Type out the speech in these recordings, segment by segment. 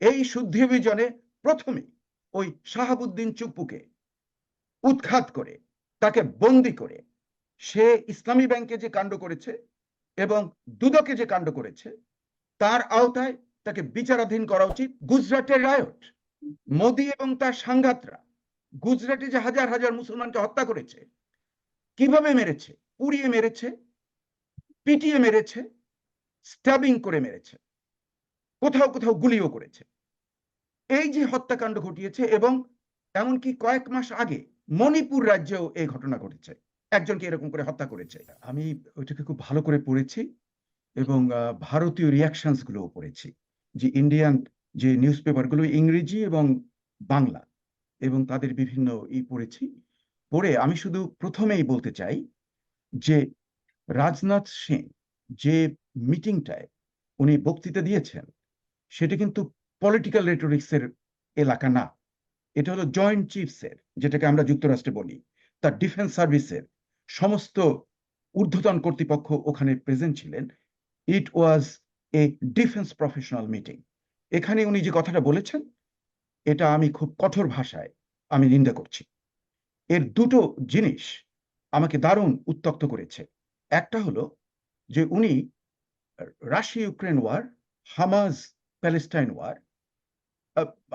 এই শুদ্ধি অভিযানে প্রথমে ওই শাহাবুদ্দিন চুপ্পুকে উৎখাত করে, তাকে বন্দি করে, সে ইসলামী ব্যাংকে যে কাণ্ড করেছে এবং দুদকে যে কাণ্ড করেছে, তার আওতায় তাকে বিচারাধীন করা উচিত গুজরাটের রায়ট মোদি এবং তার সাংঘাতরা গুজরাটে যে হাজার হাজার মুসলমানকে হত্যা করেছে, কীভাবে মেরেছে, পুড়িয়ে মেরেছে, পিটিয়ে মেরেছে স্ট্যাবিং করে মেরেছে কোথাও কোথাও গুলিও করেছে। এই যে হত্যাকাণ্ড ঘটিয়েছে এবং এমনকি কয়েক মাস আগে মণিপুর রাজ্যেও এই ঘটনা ঘটেছে। একজনকে এরকম করে হত্যা করেছে। আমি ওইটাকে খুব ভালো করে পড়েছি এবং ভারতীয় রিয়াকশনস গুলোও পড়েছি যে ইন্ডিয়ান যে নিউজ পেপারগুলো ইংরেজি এবং বাংলা এবং তাদের বিভিন্ন ই পড়েছি। পড়ে আমি শুধু প্রথমেই বলতে চাই যে রাজনাথ সিং যে মিটিংটায় উনি বক্তৃতা দিয়েছেন সেটা কিন্তু পলিটিক্যাল রেটোরিক্সের এলাকা না। এটা হলো জয়েন্ট চিফসের যেটাকে আমরা যুক্তরাষ্ট্রে বলি, তার ডিফেন্স সার্ভিসের সমস্ত ঊর্ধ্বতন কর্তৃপক্ষ ওখানে প্রেজেন্ট ছিলেন। It was a defence professional meeting এখানে উনি যে কথাটা বলেছেন, এটা আমি খুব কঠোর ভাষায় আমি নিন্দা করছি। এর দুটো জিনিস আমাকে দারুণ উত্তক্ত করেছে। একটা হলো যে উনি Russia Ukraine war Hamas Palestine war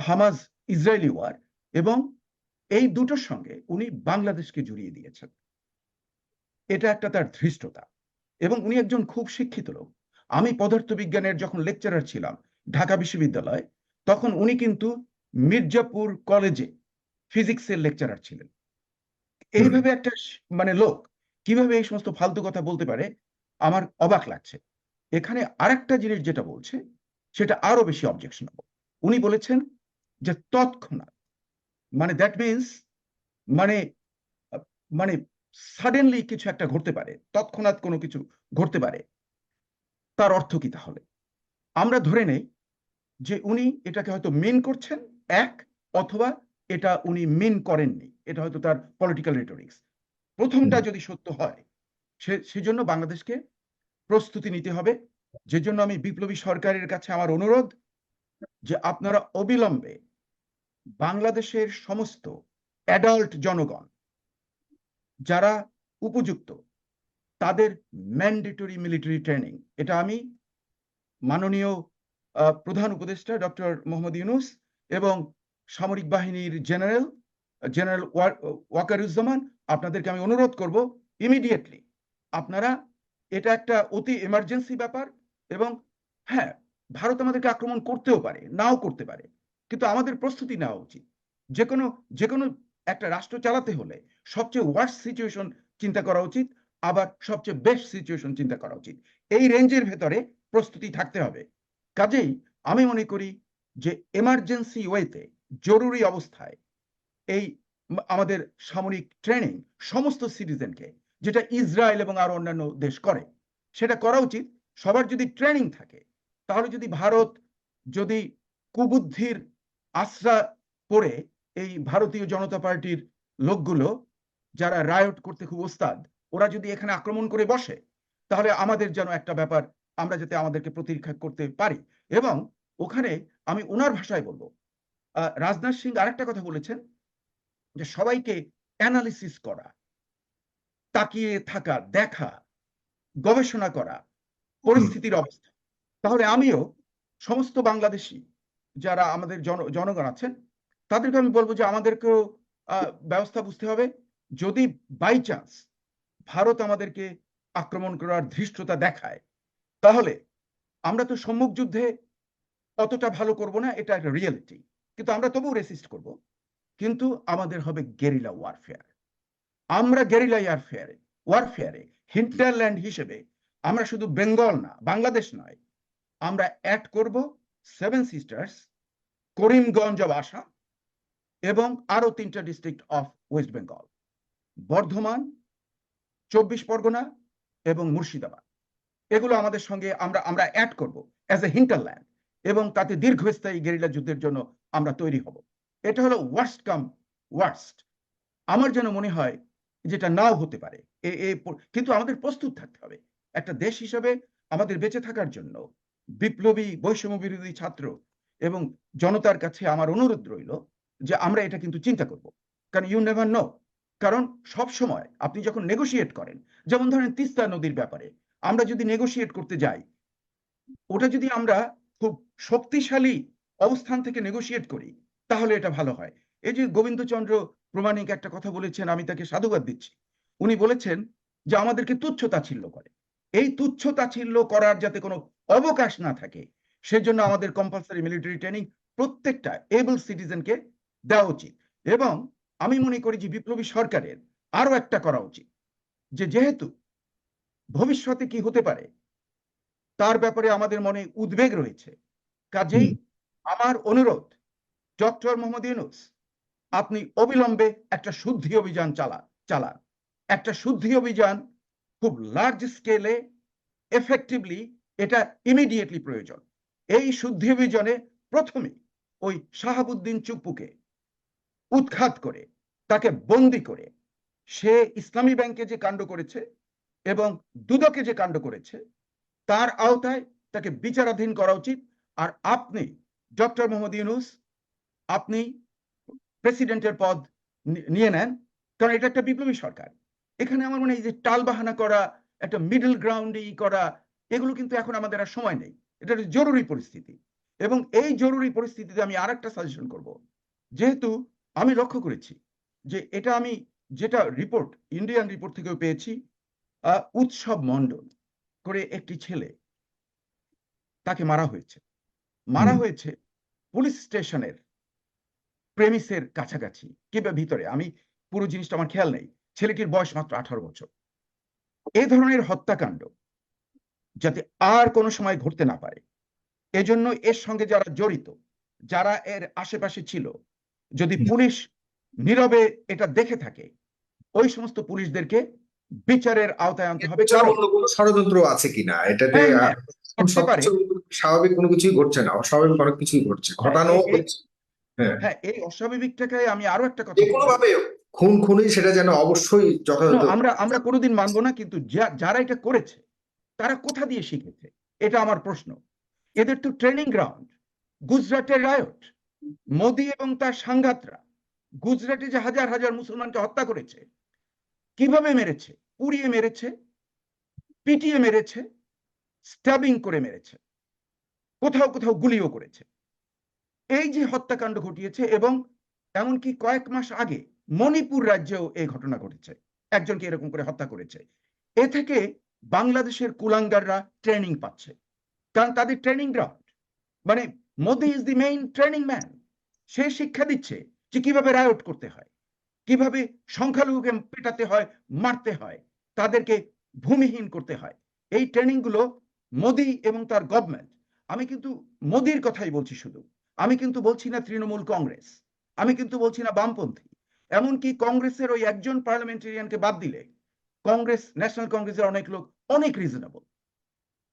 Hamas Israeli war এবং এই দুটোর সঙ্গে উনি বাংলাদেশকে জড়িয়ে দিয়েছেন। এটা একটা তার ধৃষ্টতা। এবং উনি একজন খুব শিক্ষিত লোক। আমি পদার্থবিজ্ঞানের যখন লেকচারার ছিলাম ঢাকা বিশ্ববিদ্যালয়ে, তখন উনি কিন্তু মির্জাপুর কলেজে ফিজিক্সের লেকচারার ছিলেন। এইভাবে একটা মানে লোক কীভাবে এই সমস্ত ফালতু কথা বলতে পারে, আমার অবাক লাগছে। এখানে আরেকটা জিনিস যেটা বলছে সেটা আরও বেশি অবজেকশনেবল উনি বলেছেন যে তৎক্ষণাৎ মানে দ্যাট মিনস মানে মানে সাডেনলি কিছু একটা ঘটতে পারে তৎক্ষণাৎ কোনো কিছু ঘটতে পারে। তার অর্থ কি তাহলে? আমরা ধরে নেই যে উনি এটাকে হয়তো মেন করছেন এক অথবা এটা উনি মেন করেননি। এটা হয়তো তার পলিটিক্যাল রেটোরিক্স প্রথমটা যদি সত্য হয় সে সেজন্য বাংলাদেশকে প্রস্তুতি নিতে হবে। যে জন্য আমি বিপ্লবী সরকারের কাছে আমার অনুরোধ যে আপনারা অবিলম্বে বাংলাদেশের সমস্ত অ্যাডাল্ট জনগণ যারা উপযুক্ত তাদের ম্যান্ডেটরি মিলিটারি ট্রেনিং এটা আমি মাননীয় প্রধান উপদেষ্টা ডক্টর মোহাম্মদ ইউনুস এবং সামরিক বাহিনীর জেনারেল জেনারেল ওয়াকারুজ্জামান, আপনাদেরকে আমি অনুরোধ করব ইমিডিয়েটলি আপনারা এটা একটা অতি এমার্জেন্সি ব্যাপার এবং হ্যাঁ ভারত আমাদেরকে আক্রমণ করতেও পারে, নাও করতে পারে, কিন্তু আমাদের প্রস্তুতি নেওয়া উচিত। যে কোনো যে কোনো একটা রাষ্ট্র চালাতে হলে সবচেয়ে ওয়ার্স্ট সিচুয়েশন চিন্তা করা উচিত, আবার সবচেয়ে বেস্ট সিচুয়েশন চিন্তা করা উচিত। এই রেঞ্জের ভেতরে প্রস্তুতি থাকতে হবে। কাজেই আমি মনে করি যে এমার্জেন্সি ওয়েতে জরুরি অবস্থায় এই আমাদের সামরিক ট্রেনিং সমস্ত সিটিজেনকে যেটা ইসরায়েল এবং আরও অন্যান্য দেশ করে, সেটা করা উচিত। সবার যদি ট্রেনিং থাকে, তাহলে যদি ভারত যদি কুবুদ্ধির আশ্রা পড়ে, এই ভারতীয় জনতা পার্টির লোকগুলো যারা রায়ট করতে খুব ওস্তাদ, ওরা যদি এখানে আক্রমণ করে বসে, তাহলে আমাদের যেন একটা ব্যাপার, আমরা যাতে আমাদেরকে প্রতিরক্ষা করতে পারি। এবং ওখানে আমি ওনার ভাষায় বলব রাজনাথ সিং আরেকটা কথা বলেছেন, যে সবাইকে অ্যানালিসিস করা, তাকিয়ে থাকা, দেখা, গবেষণা করা পরিস্থিতির অবস্থা। তাহলে আমিও সমস্ত বাংলাদেশি যারা আমাদের জনগণ আছেন, তাদেরকে আমি বলব যে আমাদেরকেও ব্যবস্থা বুঝতে হবে। যদি বাই চান্স ভারত আমাদেরকে আক্রমণ করার ধৃষ্টতা দেখায়, তাহলে আমরা তো সম্মুখ যুদ্ধে অতটা ভালো করব না, এটা একটা রিয়েলিটি কিন্তু আমরা তবুও রেসিস্ট করব। কিন্তু আমাদের হবে গেরিলা ওয়ারফেয়ার আমরা গেরিলা ওয়ারফেয়ারে ওয়ারফেয়ারে হিন্টারল্যান্ড হিসেবে আমরা শুধু বেঙ্গল না, বাংলাদেশ নয়, আমরা অ্যাড করব seven sisters Karimganj of Assam এবং আরও তিনটা district of West Bengal Bardhaman, চব্বিশ পরগনা এবং মুর্শিদাবাদ। এগুলো আমাদের সঙ্গে আমরা আমরা অ্যাড করব অ্যাজ এ হিন্টারল্যান্ড এবং তাতে দীর্ঘস্থায়ী গেরিলা যুদ্ধের জন্য আমরা তৈরি হব। এটা হলো ওয়ার্স্ট কাম ওয়ার্স্ট আমার যেন মনে হয় যেটা নাও হতে পারে কিন্তু আমাদের প্রস্তুত থাকতে হবে। একটা দেশ হিসাবে আমাদের বেঁচে থাকার জন্য বিপ্লবী বৈষম্য বিরোধী ছাত্র এবং জনতার কাছে আমার অনুরোধ রইল যে আমরা এটা কিন্তু চিন্তা করব। কারণ ইউ নেভার নো কারণ সব সময় আপনি যখন নেগোশিয়েট করেন, যেমন ধরেন তিস্তা নদীর ব্যাপারে, আমরা যদি নেগোশিয়েট করতে যাই, ওটা যদি আমরা খুব শক্তিশালী অবস্থান থেকে নেগোশিয়েট করি, তাহলে এটা ভালো হয়। এই যে গোবিন্দচন্দ্র প্রমাণিক একটা কথা বলেছেন, আমি তাকে সাধুবাদ দিচ্ছি। উনি বলেছেন যে আমাদেরকে তুচ্ছ তাচ্ছিল্য করে। এই তুচ্ছ তাচ্ছিল্য করার যাতে কোনো অবকাশ না থাকে সেজন্য আমাদের কম্পালসারি মিলিটারি ট্রেনিং প্রত্যেকটা এবল সিটিজেনকে দেওয়া উচিত। এবং আমি মনে করি যে বিপ্লবী সরকারের আরও একটা করা উচিত যে যেহেতু ভবিষ্যতে কি হতে পারে তার ব্যাপারে আমাদের মনে উদ্বেগ রয়েছে। কাজেই আমার অনুরোধ ডক্টর মোহাম্মদ ইউনুস আপনি অবিলম্বে একটা শুদ্ধি অভিযান চালা চালান। একটা শুদ্ধি অভিযান খুব লার্জ স্কেলে এফেক্টিভলি এটা ইমিডিয়েটলি প্রয়োজন। এই শুদ্ধি অভিযানে প্রথমে ওই শাহাবুদ্দিন চুপ্পুকে উৎখাত করে, তাকে বন্দি করে, সে ইসলামী ব্যাংকে যে কাণ্ড করেছে এবং দুদকে যে কাণ্ড করেছে, তার আওতায় তাকে বিচারাধীন করা উচিত। আর আপনি, ডক্টর মোহাম্মদ ইউনুস, আপনি প্রেসিডেন্টের পদ নিয়ে নেন, কারণ এটা একটা বিপ্লবী সরকার। এখানে আমার মনে হয় যে টাল বাহানা করা একটা মিডল গ্রাউন্ডে ই করা এগুলো কিন্তু এখন আমাদের আর সময় নেই। এটা একটা জরুরি পরিস্থিতি। এবং এই জরুরি পরিস্থিতিতে আমি আর একটা সাজেশন করব। যেহেতু আমি লক্ষ্য করেছি যে এটা আমি যেটা রিপোর্ট ইন্ডিয়ান রিপোর্ট থেকেও পেয়েছি আহ, উৎসব মণ্ডল করে একটি ছেলে তাকে মারা হয়েছে। মারা হয়েছে পুলিশ স্টেশনের প্রেমিসের কাছাকাছি কিংবা ভিতরে। আমি পুরো জিনিসটা আমার খেয়াল নেই। ছেলেটির বয়স মাত্র আঠারো বছর। এই ধরনের হত্যাকাণ্ড যাতে আর কোনো সময় ঘটতে না পারে এজন্য এর সঙ্গে যারা জড়িত যারা এর আশেপাশে ছিল যদি পুলিশ নীরবে এটা দেখে থাকে ওই সমস্ত পুলিশদেরকে বিচারের আওতায় আনতে হবে। ষড়যন্ত্র আছে কিনা এটাতে হ্যাঁ, হ্যাঁ, স্বাভাবিক কোনো কিছুই ঘটছে না অস্বাভাবিক অনেক কিছুই ঘটছে ঘটানো এ- হচ্ছে। হ্যাঁ। হ্যাঁ এই অস্বাভাবিকটাকে আমি আরও একটা কথা ভাবে খুন খুনি সেটা যেন অবশ্যই যথাযথ আমরা আমরা কোনোদিন মানবো না, কিন্তু যারা এটা করেছে, তারা কোথা দিয়ে শিখেছে? এটা আমার প্রশ্ন। এদের তো ট্রেনিং গ্রাউন্ড গুজরাটের রায়ট মোদি এবং তার সাংঘাতরা, গুজরাটে যে হাজার হাজার মুসলমানকে হত্যা করেছে, কীভাবে মেরেছে? পুড়িয়ে মেরেছে, পিটিয়ে মেরেছে স্ট্যাবিং করে মেরেছে, কোথাও কোথাও গুলিও করেছে। এই যে হত্যাকাণ্ড ঘটিয়েছে এবং এমনকি কয়েক মাস আগে মণিপুর রাজ্যেও এই ঘটনা ঘটেছে। একজনকে এরকম করে হত্যা করেছে। এ থেকে বাংলাদেশের কুলাঙ্গাররা ট্রেনিং পাচ্ছে। কারণ তাদের ট্রেনিং গ্রাউন্ড মানে Modi is the main training man সে শিক্ষা দিচ্ছে যে কীভাবে রায়ট করতে হয়। কীভাবে সংখ্যালঘুকে পেটাতে হয়, মারতে হয়। তাদেরকে ভূমিহীন করতে হয়। এই ট্রেনিংগুলো মোদি এবং তার গভর্নমেন্ট আমি কিন্তু মোদির কথাই বলছি শুধু। আমি কিন্তু বলছি না তৃণমূল কংগ্রেস। আমি কিন্তু বলছি না বামপন্থী। এমনকি কংগ্রেসের ওই একজন পার্লামেন্টেরিয়ানকে বাদ দিলে কংগ্রেস ন্যাশনাল কংগ্রেসের অনেক লোক অনেক রিজনেবল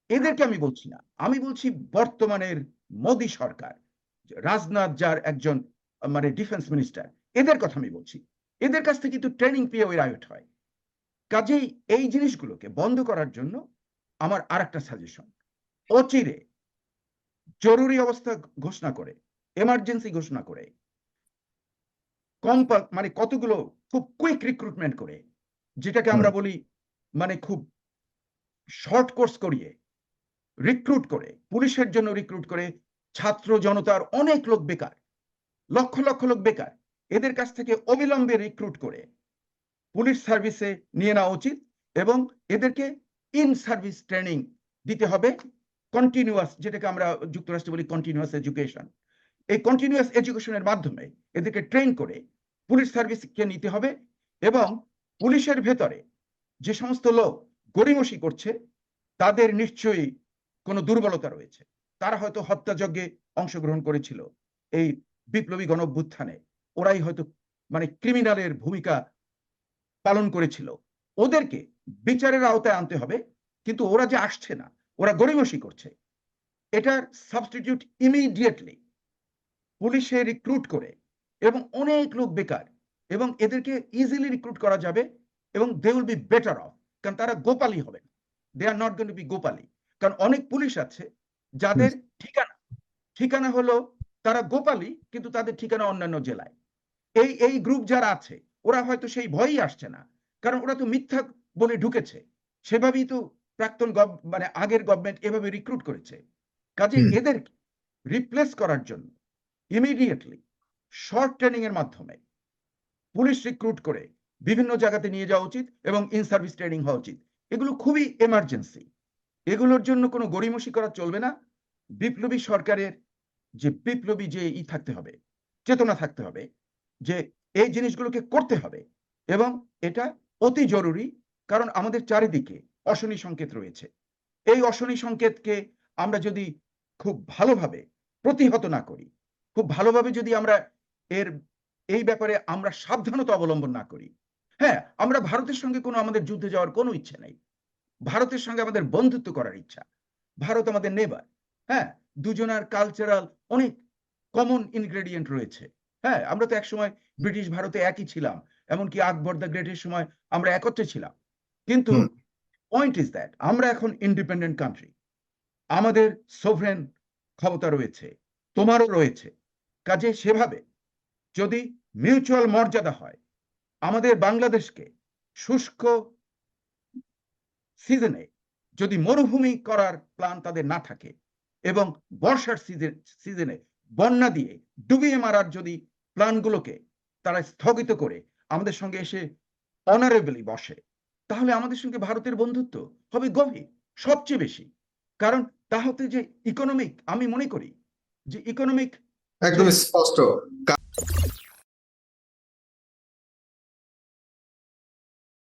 এদেরকে আমি বলছি না। আমি বলছি বর্তমানের মোদি সরকার, রাজনাথ যার একজন মানে ডিফেন্স মিনিস্টার এদের কথা আমি বলছি। এদের কাছ থেকে কিন্তু ট্রেনিং পেয়ে ওই রায়ট হয়। কাজেই এই জিনিসগুলোকে বন্ধ করার জন্য আমার আর একটা সাজেশন অচিরে জরুরি অবস্থা ঘোষণা করে এমার্জেন্সি ঘোষণা করে মানে কতগুলো খুব কুইক রিক্রুটমেন্ট করে যেটাকে আমরা বলি মানে খুব শর্ট কোর্স করিয়ে রিক্রুট করে পুলিশের জন্য রিক্রুট করে ছাত্র জনতার অনেক লোক বেকার লক্ষ লক্ষ লোক বেকার। এদের কাছ থেকে অবিলম্বে রিক্রুট করে পুলিশ সার্ভিসে নিয়ে নেওয়া উচিত এবং এদেরকে ইন সার্ভিস ট্রেনিং দিতে হবে কন্টিনিউয়াস যেটাকে আমরা যুক্তরাষ্ট্রে বলি কন্টিনিউয়াস এডুকেশন এই কন্টিনিউয়াস এডুকেশনের মাধ্যমে এদেরকে ট্রেন করে পুলিশ সার্ভিসকে নিতে হবে এবং পুলিশের ভেতরে যে সমস্ত লোক গড়িমসি করছে, তাদের নিশ্চয়ই কোনো দুর্বলতা রয়েছে। তারা হয়তো হত্যাযজ্ঞে অংশগ্রহণ করেছিল এই বিপ্লবী গণঅভ্যুত্থানে। ওরাই হয়তো মানে ক্রিমিনালের ভূমিকা পালন করেছিল। ওদেরকে বিচারের আওতায় আনতে হবে, কিন্তু ওরা যে আসছে না, ওরা গড়িমসি করছে। এটার সাবস্টিটিউট ইমিডিয়েটলি পুলিশে রিক্রুট করে এবং অনেক লোক বেকার এবং এদেরকে ইজিলি রিক্রুট করা যাবে এবং they will be better off কারণ তারা গোপালি হবে না they are not going to be Gopali. কারণ অনেক পুলিশ আছে যাদের ঠিকানা ঠিকানা হলো তারা গোপালী কিন্তু তাদের ঠিকানা অন্যান্য জেলায়। এই এই গ্রুপ যারা আছে ওরা হয়তো সেই ভয়ই আসছে না। কারণ ওরা তো মিথ্যা বলে ঢুকেছে। সেভাবেই তো প্রাক্তন মানে আগের গভর্নমেন্ট এভাবে রিক্রুট করেছে। কাজে এদের রিপ্লেস করার জন্য ইমিডিয়েটলি শর্ট ট্রেনিং এর মাধ্যমে পুলিশ রিক্রুট করে বিভিন্ন জায়গাতে নিয়ে যাওয়া উচিত এবং ইন সার্ভিস ট্রেনিং হওয়া উচিত। এগুলো খুবই এমার্জেন্সি এগুলোর জন্য কোনো গড়িমসি করা চলবে না। বিপ্লবী সরকারের যে বিপ্লবী যে ই থাকতে হবে, চেতনা থাকতে হবে যে এই জিনিসগুলোকে করতে হবে এবং এটা অতি জরুরি কারণ আমাদের চারিদিকে অশনি সংকেত রয়েছে। এই অশনি সংকেতকে আমরা যদি খুব ভালোভাবে প্রতিহত না করি খুব ভালোভাবে যদি আমরা এর এই ব্যাপারে আমরা সাবধানতা অবলম্বন না করি। হ্যাঁ আমরা ভারতের সঙ্গে কোনো আমাদের যুদ্ধে যাওয়ার কোনো ইচ্ছে নেই। ভারতের সঙ্গে আমাদের বন্ধুত্ব করার ইচ্ছা। ভারত আমাদের নেবার হ্যাঁ দুজনার কালচারাল অনেক কমন ইনগ্রেডিয়েন্ট রয়েছে। হ্যাঁ আমরা তো একসময় ব্রিটিশ ভারতে একই ছিলাম এমনকি আকবর দ্য গ্রেটের সময় আমরা একত্রে ছিলাম। কিন্তু। পয়েন্ট ইজ দ্যাট আমরা এখন ইন্ডিপেন্ডেন্ট কান্ট্রি আমাদের সোভরেন ক্ষমতা রয়েছে তোমারও রয়েছে। কাজে সেভাবে যদি মিউচুয়াল মর্যাদা হয়, আমাদের বাংলাদেশকে শুষ্ক সিজনে যদি মরুভূমি করার প্ল্যান তাদের না থাকে এবং বর্ষার সিজন বন্যা দিয়ে ডুবিয়ে মারার যদি প্ল্যানগুলোকে তারা স্থগিত করে আমাদের সঙ্গে এসে অনারেবলি বসে, তাহলে আমাদের সঙ্গে ভারতের বন্ধুত্ব হবে গভীর, সবচেয়ে বেশি। কারণ তাহতে যে ইকোনমিক আমি মনে করি যে ইকোনমিক একদম স্পষ্ট